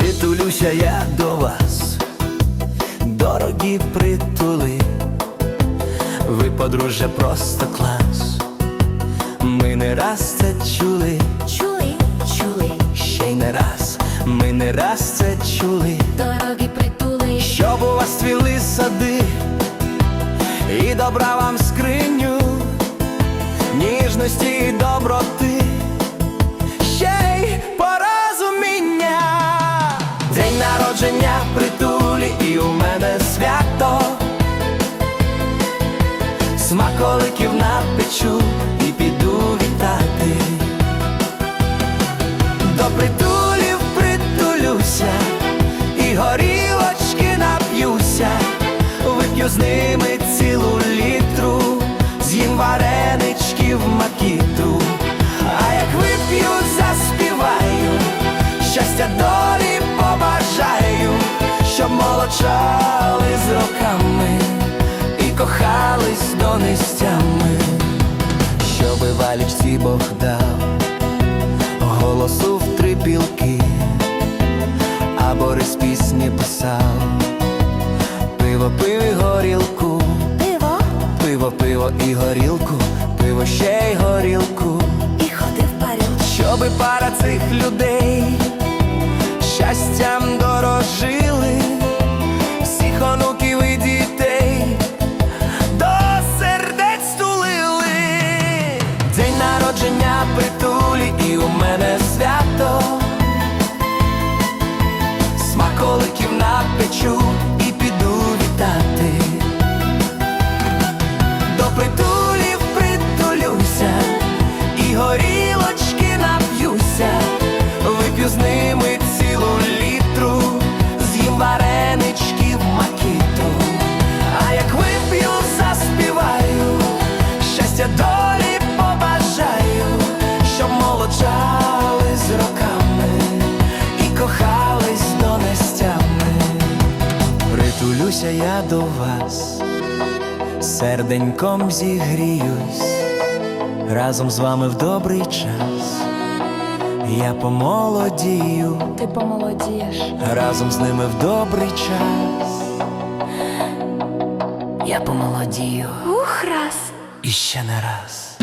притулюся я до вас, дорогі притули, ви, подружжя, просто клас, ми не раз це чули, чули, чули, ще й не раз, ми не раз це чули, дорогі притули, щоб у вас цвіли сади, і добра вам скриню, ніжності і доброти. Народження притулі, і у мене свято, смаколиків напечу і піду вітати. До притулів притулюся і горілочки нап'юся, вип'ю з ними цілу літру, щоб з роками і кохались донестями, щоби валічці Бог дав? Голосу в три білки, а Борис пісні писав, пиво, пив і горілку, пиво? Пиво, пиво і горілку, пиво ще й горілку, і ходив парюк. щоби пара цих людей щастям напечу і піду вітати. До притулів притулюся, і горілочки нап'юся, вип'ю з ними цілу літру, з'їм вареничків макітру. А як вип'ю, заспіваю, щастя долі побажаю, щоб молоджали Притулюся я до вас, серденьком зігріюсь, разом з вами в добрий час. Я помолодію, Ти помолодієш. разом з ними в добрий час. Я помолодію Ух, раз. і ще не раз.